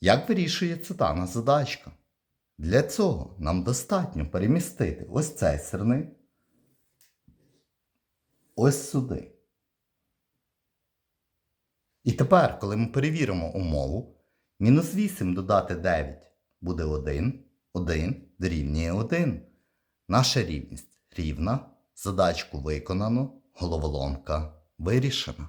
Як вирішується дана задачка? Для цього нам достатньо перемістити ось цей сирник ось сюди. І тепер, коли ми перевіримо умову, мінус 8 додати 9 буде 1, 1 дорівнює 1. Наша рівність рівна, задачку виконано, головоломка вирішена.